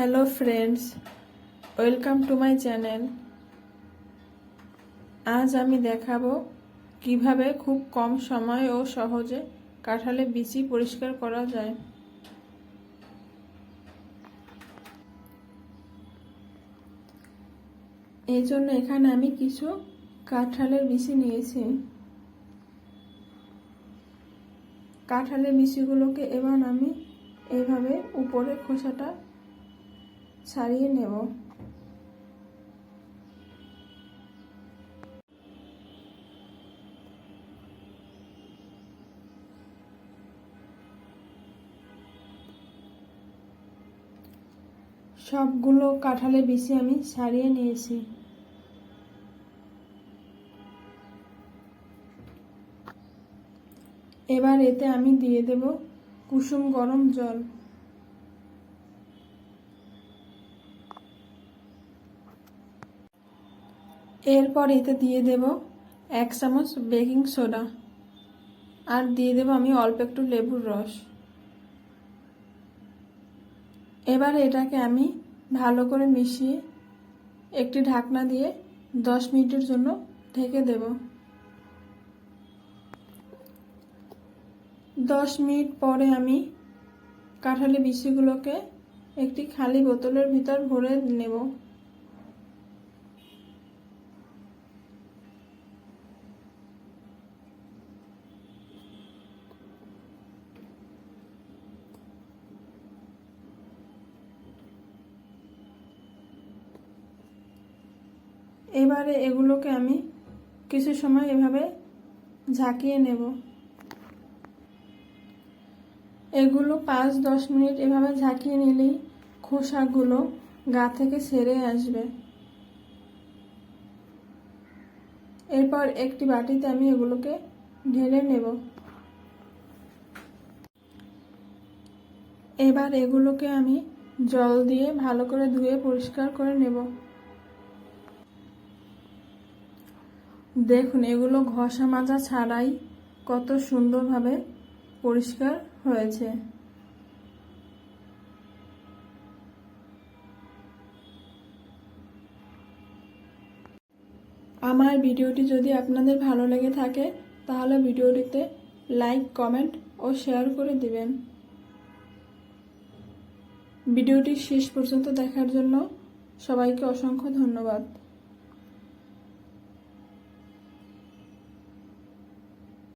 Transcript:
Hello friends welcome to my channel আজ আমি দেখাবো কীভাবে খুব কম সময় ও সহজে কাঁঠালে বিচি পরিষ্কার করা যায়। এই জন্য এখানে আমি কিছু কাঁঠালের বিচি নিয়েছি। কাঁঠালের বিচিগুলোকে এবার আমি এইভাবে উপরে খোসাটা ছাড়িয়ে নেব। সবগুলো কাঁঠালের বিচি আমি ছাড়িয়ে নিয়েছি। এবার এতে আমি দিয়ে দেব কুসুম গরম জল। এরপর এতে দিয়ে দেব এক চামচ বেকিং সোডা। আর দিয়ে দেব আমি অল্প একটু লেবুর রস। এবার এটাকে আমি ভালো করে মিশিয়ে একটি ঢাকনা দিয়ে দশ মিনিটের জন্য ঢেকে দেব। দশ মিনিট পরে আমি কাঁঠালি বিচিগুলোকে একটি খালি বোতলের ভিতর ভরে নেব। এবারে এগুলোকে আমি কিছু সময় এভাবে ঝাঁকিয়ে নেব। এগুলো পাঁচ, দশ মিনিট এভাবে ঝাঁকিয়ে নিলেই খোসাগুলো গা থেকে সেরে আসবে। এরপর একটি বাটিতে আমি এগুলোকে ঢেলে নেব। এবার এগুলোকে আমি জল দিয়ে ভালো করে ধুয়ে পরিষ্কার করে নেব। দেখুন, এগুলো ঘষা মাজা ছাড়াই কত সুন্দরভাবে পরিষ্কার হয়েছে। আমার ভিডিওটি যদি আপনাদের ভালো লেগে থাকে, তাহলে ভিডিওটিতে লাইক, কমেন্ট ও শেয়ার করে দিবেন। ভিডিওটি শেষ পর্যন্ত দেখার জন্য সবাইকে অসংখ্য ধন্যবাদ।